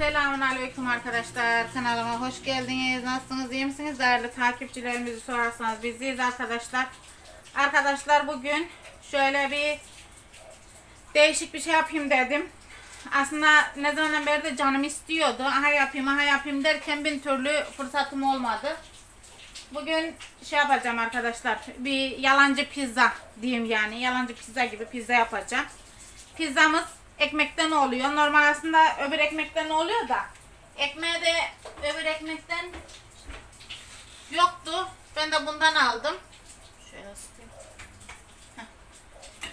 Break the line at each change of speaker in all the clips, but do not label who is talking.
Selamun Aleyküm arkadaşlar. Kanalıma hoş geldiniz. Nasılsınız? iyi misiniz? Değerli takipçilerimizi sorarsanız biziz arkadaşlar. Arkadaşlar bugün şöyle bir değişik bir şey yapayım dedim. Aslında ne zamandan beri de canım istiyordu. Aha yapayım, aha yapayım derken bin türlü fırsatım olmadı. Bugün şey yapacağım arkadaşlar. Bir yalancı pizza diyeyim yani. Yalancı pizza gibi pizza yapacağım. Pizzamız ekmekten oluyor. Normal aslında öbür ekmekten oluyor da. Ekmeğe de öbür ekmekten yoktu. Ben de bundan aldım. Şöyle ısıtayım.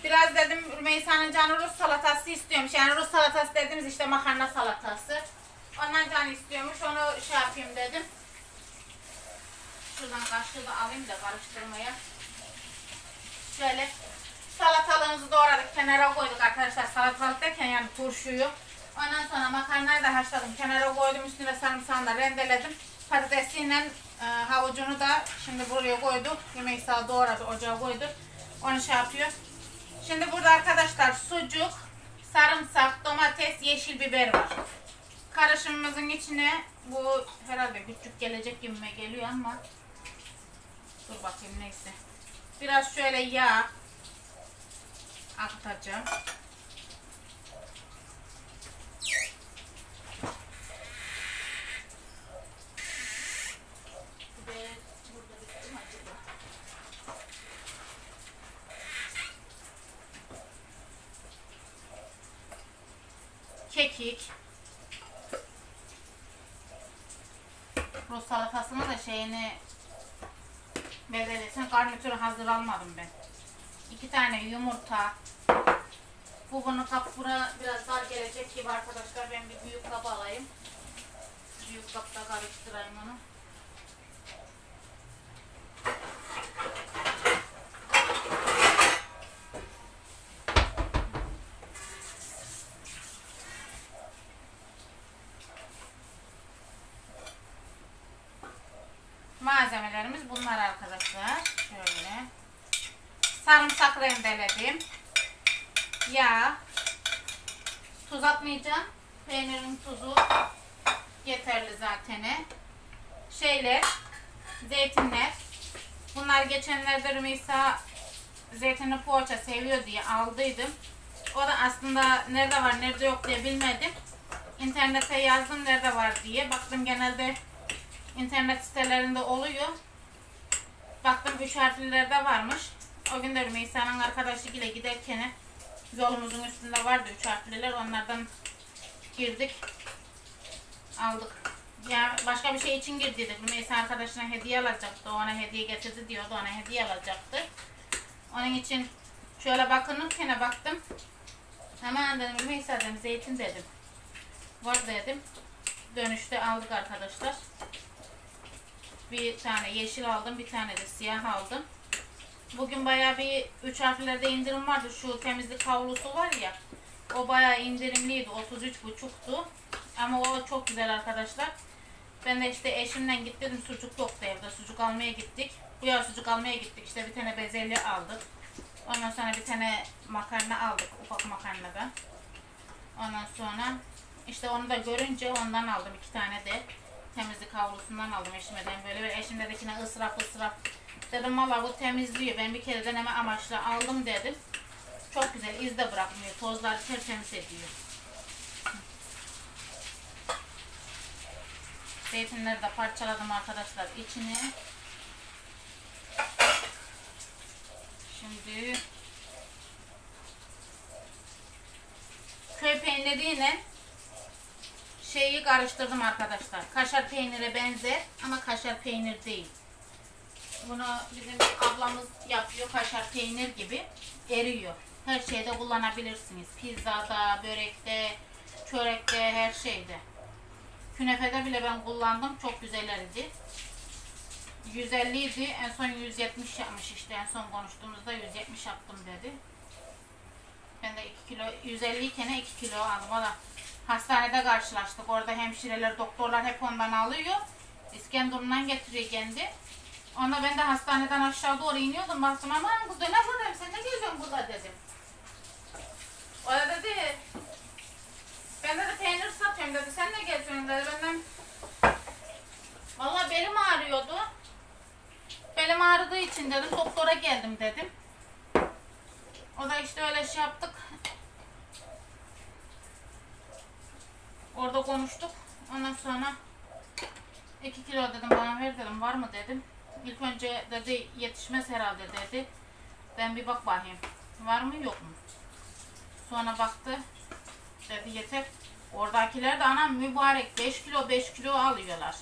Biraz dedim Rümeysa'nın canı Rus salatası istiyormuş. Yani Rus salatası dediğimiz işte makarna salatası. Ondan canı istiyormuş. Onu şey yapayım dedim. Şuradan kaşığı da alayım da karıştırmaya. Şöyle salatalığımızı doğradık. Kenara koyduk arkadaşlar. Salatalık derken yani turşuyu. Ondan sonra makarnayı da haşladım. Kenara koydum. Üstüne sarımsağını da rendeledim. Patatesiyle e, havucunu da şimdi buraya koyduk. Rümeysa doğradı. Ocağa koyduk. Onu şey yapıyor. Şimdi burada arkadaşlar sucuk, sarımsak, domates, yeşil biber var. Karışımımızın içine bu herhalde küçük gelecek gibime geliyor ama dur bakayım neyse. Biraz şöyle yağ acaba? Kekik. Rus salatasını da şeyini bezelesine garnitürü hazır almadım ben. İki tane yumurta. Bu bunu kap buna biraz dar gelecek gibi arkadaşlar. Ben bir büyük kap alayım. Büyük kapta karıştırayım onu. Malzemelerimiz bunlar arkadaşlar. Şöyle. Sarımsak rendeledim. Yağ. Tuz atmayacağım. Peynirin tuzu yeterli zaten. Şeyler. Zeytinler. Bunlar geçenlerde Rümeysa zeytinli poğaça seviyor diye aldıydım. O da aslında nerede var nerede yok diye bilmedim. İnternete yazdım nerede var diye. Baktım genelde internet sitelerinde oluyor. Baktım üç harflilerde varmış. O gün de Rümeysa'nın arkadaşıyla giderken yolumuzun üstünde vardı üç harfliler. Onlardan girdik. Aldık. Ya başka bir şey için girdiydik. Rümeysa arkadaşına hediye alacaktı. Ona hediye getirdi diyordu. Ona hediye alacaktı. Onun için şöyle bakınırken baktım. Hemen dedim Rümeysa dedim zeytin dedim. Var dedim. Dönüşte aldık arkadaşlar. Bir tane yeşil aldım, bir tane de siyah aldım. Bugün bayağı bir üç harflerde indirim vardı. Şu temizlik havlusu var ya. O bayağı indirimliydi. 33,5'tu. Ama o çok güzel arkadaşlar. Ben de işte eşimden gittim. Sucuk yoktu evde. Sucuk almaya gittik. Bu yaz sucuk almaya gittik. İşte bir tane bezelye aldık. Ondan sonra bir tane makarna aldık. Ufak makarnadan. Ondan sonra işte onu da görünce ondan aldım iki tane de temizlik havlusundan aldım eşime böyle bir eşim dedikine ısraf ısraf dedim valla bu temizliyor ben bir kere deneme amaçlı aldım dedim çok güzel iz de bırakmıyor tozları tertemiz ediyor zeytinleri de parçaladım arkadaşlar içine şimdi köy peyniriyle şeyi karıştırdım arkadaşlar. Kaşar peynire benzer ama kaşar peynir değil. Bunu bizim ablamız yapıyor kaşar peynir gibi eriyor. Her şeyde kullanabilirsiniz. Pizzada, börekte, çörekte, her şeyde. Künefede bile ben kullandım. Çok güzellerdi. 150 idi. En son 170 yapmış işte. En son konuştuğumuzda 170 yaptım dedi. Ben de 2 kilo, 150 iken 2 kilo aldım. O da hastanede karşılaştık. Orada hemşireler, doktorlar hep ondan alıyor. İskenderun'dan getiriyor kendi. Onda ben de hastaneden aşağı doğru iniyordum. Baktım aman kız dönem buradayım. Sen ne geziyorsun burada dedim. O da dedi ben de peynir satıyorum. dedi. Sen ne geziyorsun dedi. Benden Valla belim ağrıyordu. Belim ağrıdığı için dedim doktora geldim dedim. O da işte öyle şey yaptık. Orada konuştuk. Ondan sonra 2 kilo dedim bana ver dedim var mı dedim. İlk önce dedi yetişmez herhalde dedi. Ben bir bak bakayım. Var mı yok mu? Sonra baktı. Dedi yeter. Oradakiler de anam mübarek 5 kilo 5 kilo alıyorlar.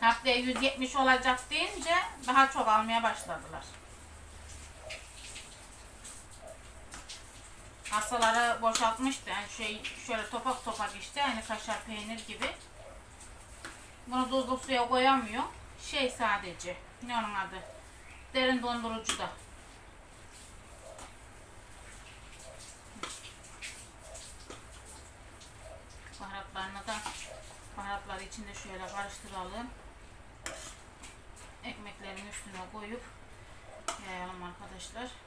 Haftaya 170 olacak deyince daha çok almaya başladılar. Hastaları boşaltmıştı. Yani şey şöyle topak topak işte hani kaşar peynir gibi. Bunu tuzlu suya koyamıyor. Şey sadece. Ne onun adı? Derin dondurucu da. Baharatlarını da baharatları içinde şöyle karıştıralım. Ekmeklerin üstüne koyup yayalım arkadaşlar.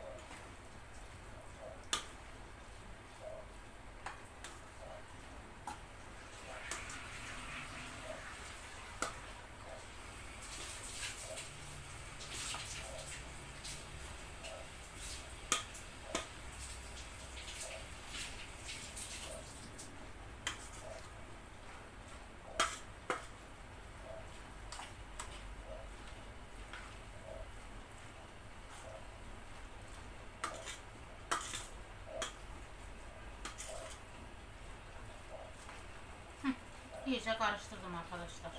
İyice karıştırdım arkadaşlar.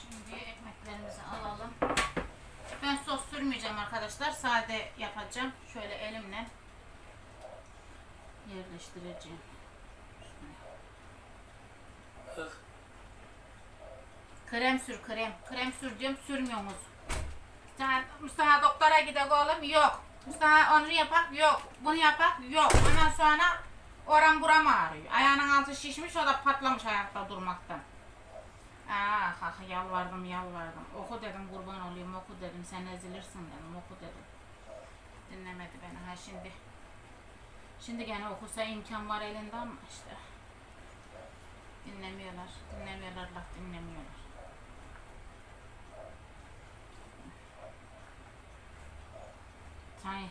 Şimdi ekmeklerimizi alalım. Ben sos sürmeyeceğim arkadaşlar. Sade yapacağım. Şöyle elimle yerleştireceğim. Krem sür krem. Krem sür diyorum sürmüyorsunuz. Mustafa doktora gidelim oğlum yok. Mustafa onu yapak yok. Bunu yapak yok. Ondan sonra oran buram ağrıyor. Ayağının altı şişmiş o da patlamış ayakta durmaktan. Ah ah yalvardım yalvardım. Oku dedim kurban olayım oku dedim. Sen ezilirsin dedim oku dedim. Dinlemedi beni ha şimdi. Şimdi gene okusa imkan var elinde ama işte. Dinlemiyorlar. Dinlemiyorlar laf dinlemiyorlar. Hani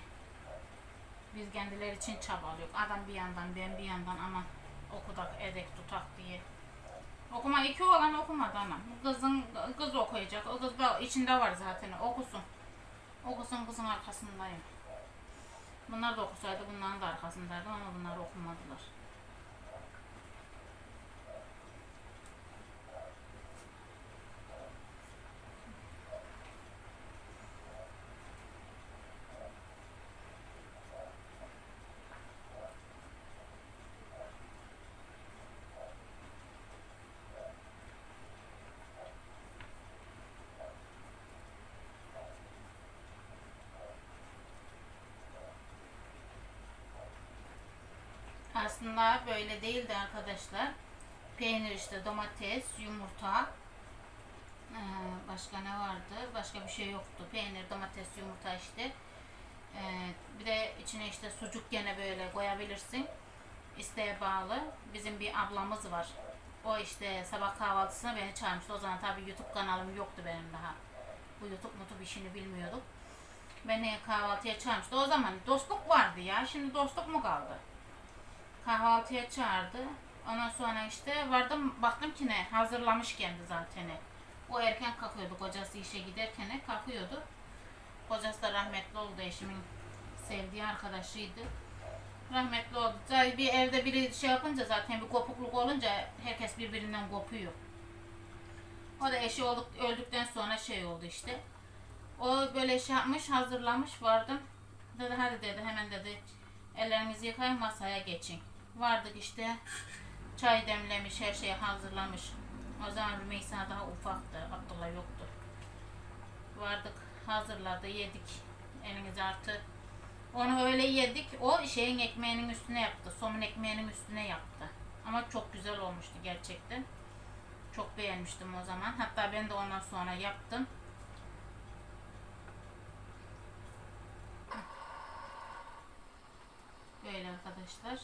biz kendileri için çabalıyoruz. Adam bir yandan ben bir yandan ama okudak edek tutak diye. Okuma iki olan okumadı ama. Kızın kız okuyacak. O kız da içinde var zaten. Okusun. Okusun kızın arkasındayım. Bunlar da okusaydı bunların da arkasındaydım ama bunlar okumadılar. Aslında böyle değildi arkadaşlar. Peynir işte domates, yumurta. Ee, başka ne vardı? Başka bir şey yoktu. Peynir, domates, yumurta işte. Ee, bir de içine işte sucuk gene böyle koyabilirsin. İsteğe bağlı. Bizim bir ablamız var. O işte sabah kahvaltısına beni çağırmıştı. O zaman tabii YouTube kanalım yoktu benim daha. Bu YouTube mutu işini bilmiyorduk. Beni kahvaltıya çağırmıştı. O zaman dostluk vardı ya. Şimdi dostluk mu kaldı? Kahvaltıya çağırdı. Ondan sonra işte vardım baktım ki ne hazırlamış kendi zaten. O erken kalkıyordu kocası işe giderken kalkıyordu. Kocası da rahmetli oldu eşimin sevdiği arkadaşıydı. Rahmetli oldu. Zaten bir evde biri şey yapınca zaten bir kopukluk olunca herkes birbirinden kopuyor. O da eşi olduk, öldükten sonra şey oldu işte. O böyle şey yapmış, hazırlamış vardım. Dedi hadi dedi hemen dedi ellerinizi yıkayın masaya geçin. Vardık işte çay demlemiş, her şeyi hazırlamış. O zaman Rümeysa daha ufaktı, Abdullah yoktu. Vardık, hazırladı, yedik. Eliniz artı. Onu öyle yedik, o şeyin ekmeğinin üstüne yaptı, somun ekmeğinin üstüne yaptı. Ama çok güzel olmuştu gerçekten. Çok beğenmiştim o zaman. Hatta ben de ondan sonra yaptım. Böyle arkadaşlar.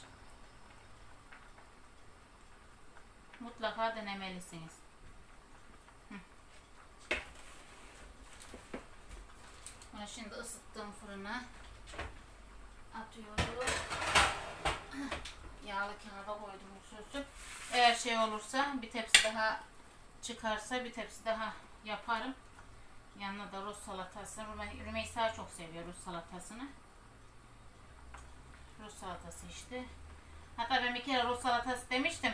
Mutlaka denemelisiniz. Bunu şimdi ısıttığım fırına atıyorum. Yağlı kağıda koydum usulsü. Eğer şey olursa bir tepsi daha çıkarsa bir tepsi daha yaparım. Yanına da Rus salatası. Rüme- Rümeysa çok seviyor Rus salatasını. Rus salatası işte. Hatta ben bir kere Rus salatası demiştim.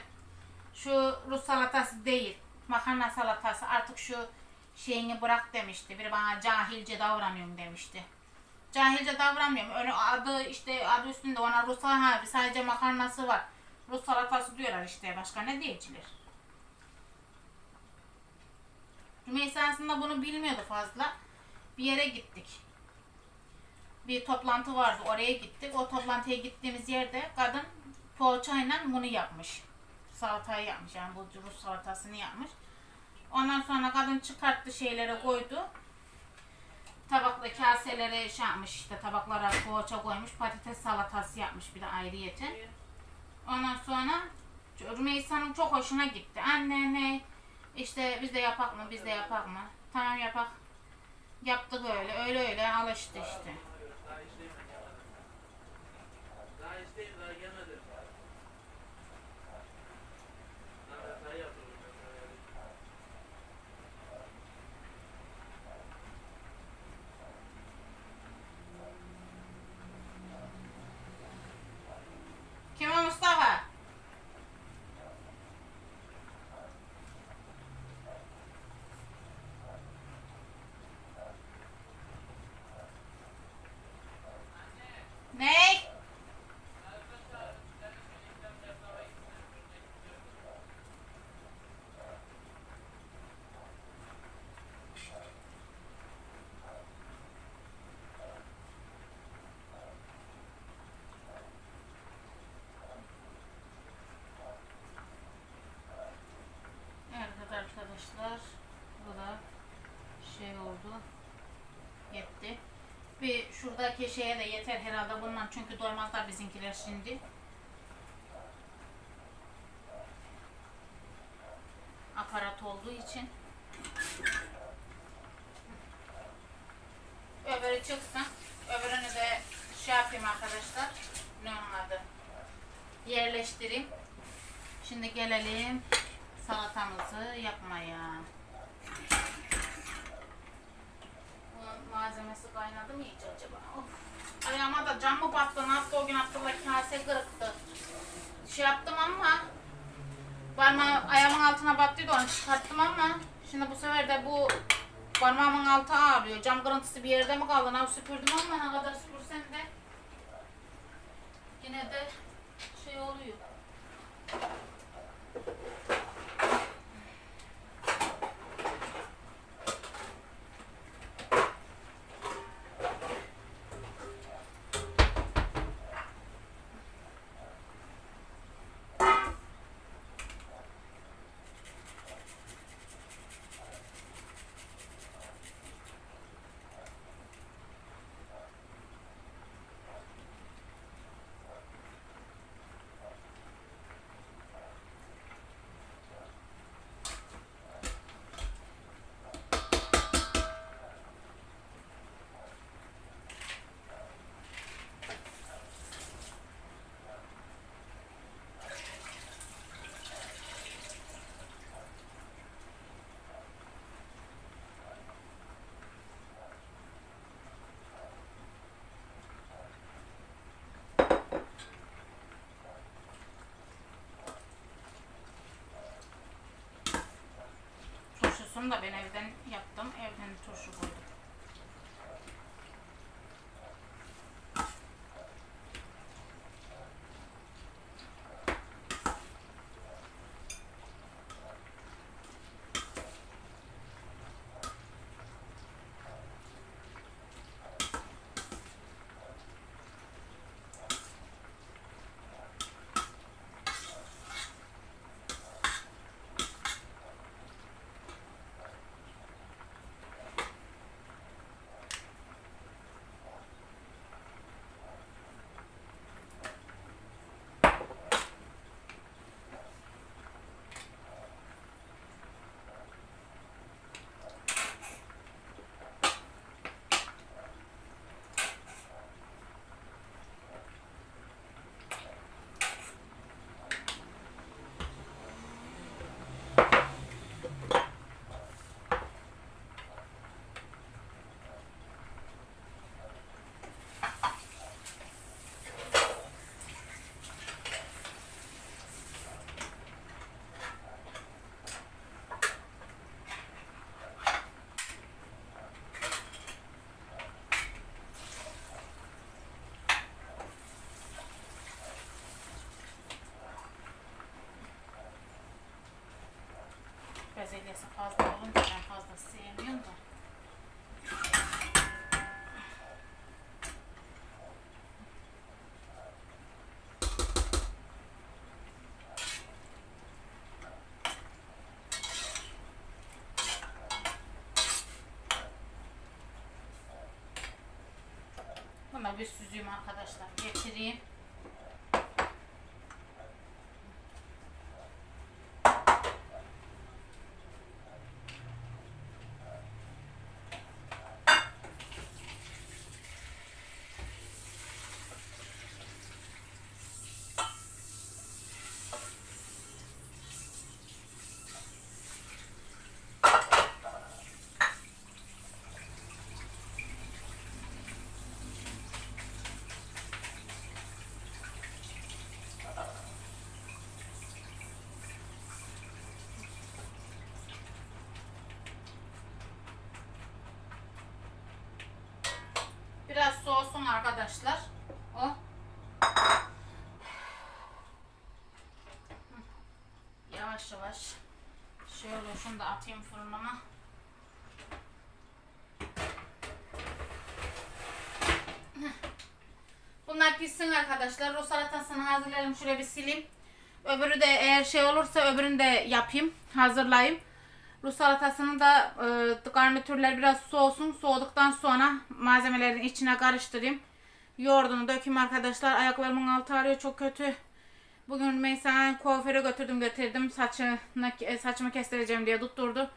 Şu Rus salatası değil. Makarna salatası artık şu şeyini bırak demişti. Biri bana cahilce davranıyorum demişti. Cahilce davranmıyorum. Öyle adı işte adı üstünde ona Rus ha sadece makarnası var. Rus salatası diyorlar işte başka ne diyeciler. Rümeysa aslında bunu bilmiyordu fazla. Bir yere gittik. Bir toplantı vardı oraya gittik. O toplantıya gittiğimiz yerde kadın poğaçayla bunu yapmış. Salatayı yapmış yani bu Rus salatasını yapmış. Ondan sonra kadın çıkarttı şeylere koydu. Tabakla kaselere şey yapmış işte tabaklara poğaça koymuş patates salatası yapmış bir de ayrıyeten. Ondan sonra Rümeysa'nın çok hoşuna gitti. Anne ne işte biz de yapak mı biz de yapak mı? Tamam yapak. Yaptık öyle öyle öyle alıştı işte.
Daha işleyim. Daha işleyim daha gelmedi. Daha mesai yapıyorum. mesai.
Kim o Mustafa? Ne? Evet arkadaşlar bu da şey oldu yetti. Bir şuradaki şeye de yeter herhalde bundan çünkü doymazlar bizimkiler şimdi. Aparat olduğu için. Öbürü çıksın. Öbürünü de şey yapayım arkadaşlar. Ne onun? Yerleştireyim. Şimdi gelelim salatamızı yapmaya. Malzemesi kaynadı mı iyice acaba? Of. Ayağıma da cam mı battı? Yaptı o gün Abdullah kase kırıktı. Şey yaptım ama parmağım ayağımın altına battıydı onu çıkarttım ama şimdi bu sefer de bu parmağımın altı ağrıyor. Cam kırıntısı bir yerde mi kaldı? Ne süpürdüm ama ne kadar süpürsem de yine de şey oluyor. Da ben evden yaptım. Evden turşu koydum. Fasulyesi fazla olunca ben fazla sevmiyorum da. Bir süzeyim arkadaşlar. Getireyim. Biraz soğusun arkadaşlar. O. Yavaş yavaş. Şöyle şunu da atayım fırınıma. Bunlar pişsin arkadaşlar. O salatasını hazırlayalım. Şöyle bir sileyim. Öbürü de eğer şey olursa öbürünü de yapayım. Hazırlayayım. Rus salatasını da e, garnitürler biraz soğusun. Soğuduktan sonra malzemelerin içine karıştırayım. Yoğurdunu dökeyim arkadaşlar. Ayaklarımın altı ağrıyor çok kötü. Bugün mesela kuaföre götürdüm getirdim. Saçını, e, saçımı kestireceğim diye tutturdu.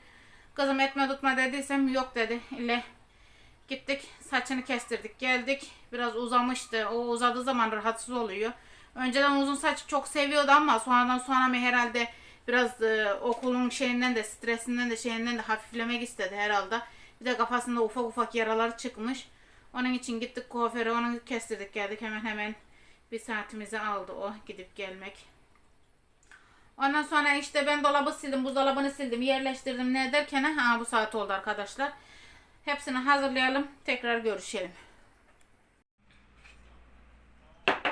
Kızım etme tutma dediysem yok dedi. İlle gittik saçını kestirdik geldik. Biraz uzamıştı. O uzadığı zaman rahatsız oluyor. Önceden uzun saç çok seviyordu ama sonradan sonra mı herhalde biraz e, okulun şeyinden de stresinden de şeyinden de hafiflemek istedi herhalde. Bir de kafasında ufak ufak yaralar çıkmış. Onun için gittik kuaföre onu kestirdik geldik hemen hemen bir saatimizi aldı o gidip gelmek. Ondan sonra işte ben dolabı sildim, buzdolabını sildim, yerleştirdim ne derken ha bu saat oldu arkadaşlar. Hepsini hazırlayalım, tekrar görüşelim.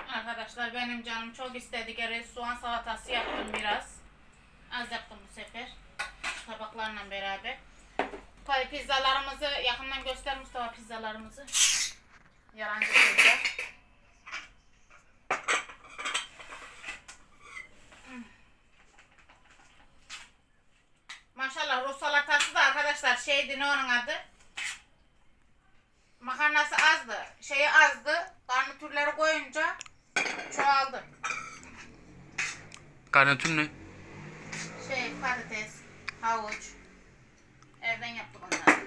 Arkadaşlar benim canım çok istedi. Geri soğan salatası yaptım biraz. Az yaptım bu sefer. Tabaklarla beraber. Pizzalarımızı yakından göster Mustafa pizzalarımızı. Yalancı pizza. Maşallah Rus salatası da arkadaşlar şeydi ne onun adı? Makarnası azdı. Şeyi azdı. Garnitürleri koyunca çoğaldı.
Garnitür ne?
Patates, havuç. Evden yaptık onları.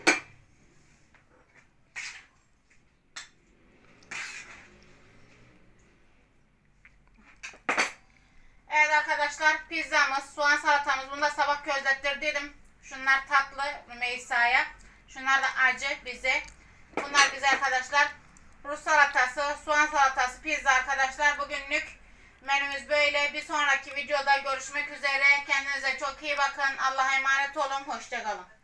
Evet arkadaşlar pizzamız, soğan salatamız. Bunu da sabah közlettirdiydim. Şunlar tatlı Rümeysa'ya. Şunlar da acı bize. Bunlar bize arkadaşlar. Rus salatası, soğan salatası, pizza arkadaşlar. Bugünlük menümüz böyle. Bir sonraki videoda görüşmek üzere. Kendinize çok iyi bakın. Allah'a emanet olun. Hoşçakalın.